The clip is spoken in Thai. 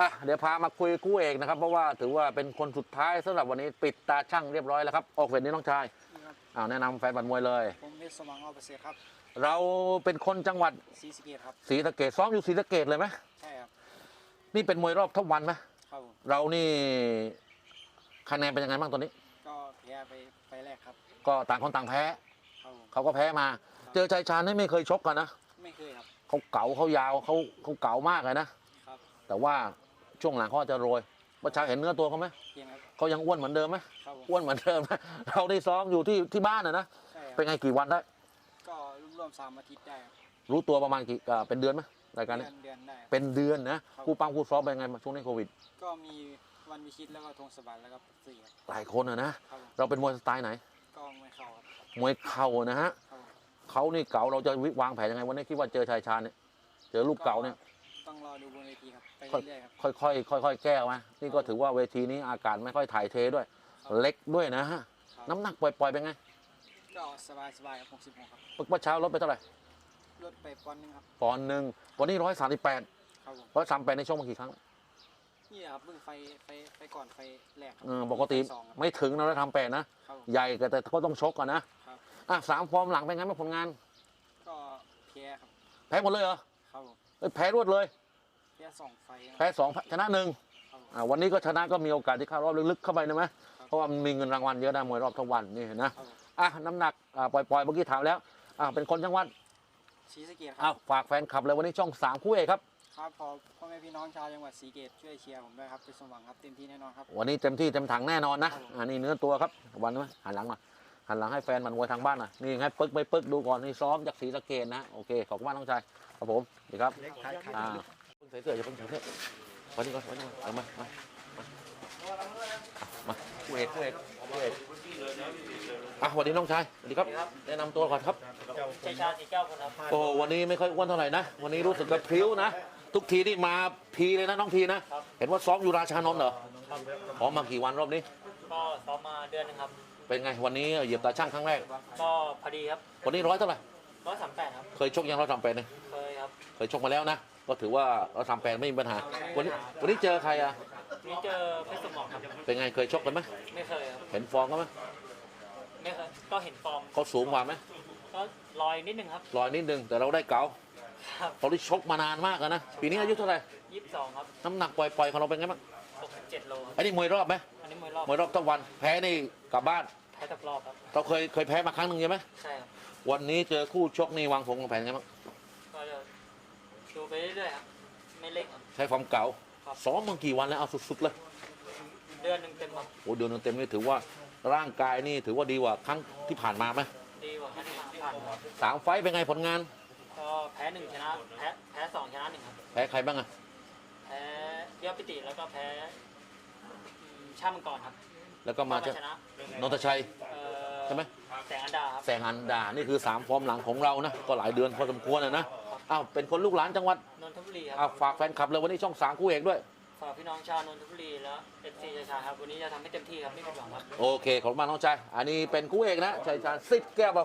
อะเดี๋ยวพามาคุยคู่เอกนะครับ เพราะว่าถือว่าเป็นคนสุดท้ายสำหรับวันนี้ปิดตาช่างเรียบร้อยแล้วครับออกเวทนี้น้องชายครับอ้าวแนะนำแฟนบัตรมวยเลยผมเพชรสมังอประเสริฐครับเราเป็นคนจังหวัดศรีสะเกษครับศรีสะเกดซ้อมอยู่ศรีสะเกดเลยไหมใช่ครับนี่เป็นมวยรอบทับวันไหมครับผมเรานี่คะแนนเป็นยังไงบ้างตอนนี้ ก็แพ้ไปไปแรกครับ ก็ต่างคนต่างแพ้ครับผมเขาก็แพ้มา เจอชายชาญนี่ไม่เคยชกกันนะไม่เคยครับเขาเก๋าเขายาวเขาเขาเก๋ามากเลยนะครับแต่ว่า ช่วงหลังเขาอาจจะโรยประชาเห็นเนื้อตัวเขาไหมเพียงครับเขายังอ้วนเหมือนเดิมไหมครับผมอ้วนเหมือนเดิมนะเราได้ซ้อมอยู่ที่ที่บ้านนะนะใช่คเป็นรับไงกี่วันได้ก็รวมๆสามอาทิตย์ได้ครับรู้ตัวประมาณกี่อ่าเป็นเดือนไหมรายการเดืนี้อนเดือนได้ครับ เป็นเดือนนะครับครูปังครูซ้อมเป็นไงช่วงนี้โควิด ก็มีวันวิชิตแล้วก็ธงสบายแล้วก็สี่ครับหลายคนอะนะครับผมเราเป็นมวยสไตล์ไหน ก็ไม่เข้าครับมวยเข่านะฮะครับผมเขานี่เก่าเราจะวิวางแผนยังไงวันนี้คิดว่าเจอชายชาญเนี่ยเจอลูกเก่าเนี่ย ต้องรอดูบนเวทีครับไปเรื่อยๆครับค่อยๆค่อยๆแก้มานี่ก็ถือว่าเวทีนี้อากาศไม่ค่อยถ่ายเทด้วย เล็กด้วยนะฮะครับน้ำหนักปล่อยๆเป็นไงก็สบายๆครับ66ครับเมื่อเช้าลดไปเท่าไหร่ลดไปปอนด์หนึงครับปอนด์หนึ่งวันนี้ร้อยสามสิบแปดครับผมร้อยสามแปดในช่วงมากี่ครั้งนี่ครับเพิ่งไฟไฟไฟก่อนไฟแรกครัเออปกติไฟสองครับไม่ถึงนะร้อยทำแปดนะครับผมใหญ่แต่ก็ต้องชกก่อนนะครับอะสามฟอร์มหลังเป็นไงบ้างผลงาน ก็แพ้ครับ แพ้หมดเลยเหรอครับผมเอ้ยแพ้รวดเลย แพ้สองไฟครับ แพ้สองชนะหนึ่งครับผมอ่าวันนี้ก็ชนะก็มีโอกาสที่เข้ารอบลึกๆเข้าไปนะไหมเพราะว่ามันมีเงินรางวัลเยอะนะมวยรอบทั้งวันนี่เห็นนะครับผมอะน้ำหนักอ่าปล่อยๆเมื่อกี้ถามแล้วอะเป็นคนจังหวัดศรีสะเกษคอ้ารัวบฝากแฟนคลับเลยวันนี้ช่องสามคู่เอกครับ ครับพอพ่อแม่พี่น้องชาวจังหวัดศรีสะเกษช่วยเชียร์ผมด้วยครับเป็นสมหวังครับเต็มที่แน่นอนครับ วันนี้เต็มที่เต็มถังแน่นอนนะครับผม อันนี้เนื้อตัวครับ วันนี้หันหลังมาหันหลังให้แฟนมันมวยทางบ้านหน่อยนี่ให้ปึ๊กไปปึ๊กดูก่อนนี่ซ้อมจากศรีสะเกดนะ โอเค ขอบคุณมากน้องชายครับผมดีครับอ่าเพิ่ง ใส่เสื้ออย่าเพิ่งใส่เสื้อวันนี้ก่อนวันนี้ก่อนเอามามามามาคู่เอกคู่เอกคู่เอกอะสวัสดีน้องชายสวัสดีครับ แนะนำตัวก่อนครับชัยชาติสีแก้วคนครับโอ้วันนี้ไม่ค่อยอ้วนเท่าไหร่นะ วันนี้รู้สึกแบบพริ้วนะ ทุกทีนี่มาพีเลยนะน้องพีนะ เห็นว่าซ้อมอยู่ราชานนท์เหรอครับพร้อมมากี่วันรอบนี้ ก็ซ้อมมาเดือนนึงครับ เป็นไงวันนี้เหยียบตาช่างครั้งแรก ก็พอดีครับ วันนี้ร้อยเท่าไหร่ร้อยสามแปดครับ เคยชกยังเราทำเป็นเนี่ยเคยครับ เคยชกมาแล้วนะ ก็ถือว่าเราทำแปลนไม่มีปัญหา วันนี้วันนี้เจอใครอะ นี่เจอเพชรสมองครับ เป็นไงเคยชกกันไหมไม่เคยครับ เห็นฟอร์มเขาไหมไม่เคย ก็เห็นฟอร์ม เขาสูงกว่าไหมก็ลอยนิดนึงครับ ลอยนิดนึงแต่เราได้เก๋าครับเขาได้ชกมานานมากแล้วนะปีนี้อายุเท่าไหร่ยี่สิบสองครับน้ำหนักปล่อยๆของเราเป็นไงบ้างหกสิบเจ็ดโลครับ ไอ้นี่มวยรอบไหมอันนี้มวยรอบมวยรอบทั้งวันแพ้นี่กลับบ้าน แพ้ตับรอบครับ เราเคยเคยแพ้มาครั้งหนึ่งใช่ไหมใช่ครับ วันนี้เจอคู่ชกนี่วางผงวางแผนไงบ้างก็จะ ดูไปเรื่อยๆครับไม่เล็กครับ ใช้ความเก่าครับ ซ้อมมากี่วันแล้วเอาสุดๆเลยเดือนหนึ่งเต็มครับโอ้เดือนเต็มๆนี่ถือว่าร่างกายนี่ถือว่าดีกว่าครั้งที่ผ่านมาไหมดีกว่าที่ผ่านมาครับสามไฟต์เป็นไงผลงาน ก็แพ้หนึ่งชนะแพ้แพ้สองชนะหนึ่งครับแพ้ใครบ้างอะแพ้ยอดปิติแล้วก็แพ้อืมชาติมังกรครับแล้วก็มาก็ชชนะนนทชัย เอ่อใช่ไหม แสงอันดาครับแสงอันดา นี่คือสามฟอร์มหลังของเรานะ ก็หลายเดือนพอสมควรนะนะ อ้าวเป็นคนลูกหลานจังหวัดนนทบุรีครับอ้าวฝากแฟนคลับเลยวันนี้ช่องสามคู่เอกด้วย ฝากพี่น้องชาวนนทบุรีและเอฟซีชาครับวันนี้จะทำให้เต็มที่ครับไม่ผิดหวังครับ โอเค ขอบคุณมากน้องชาย อันนี้เป็นคู่เอกนะชัยชาญสิทธิ์แก้วบ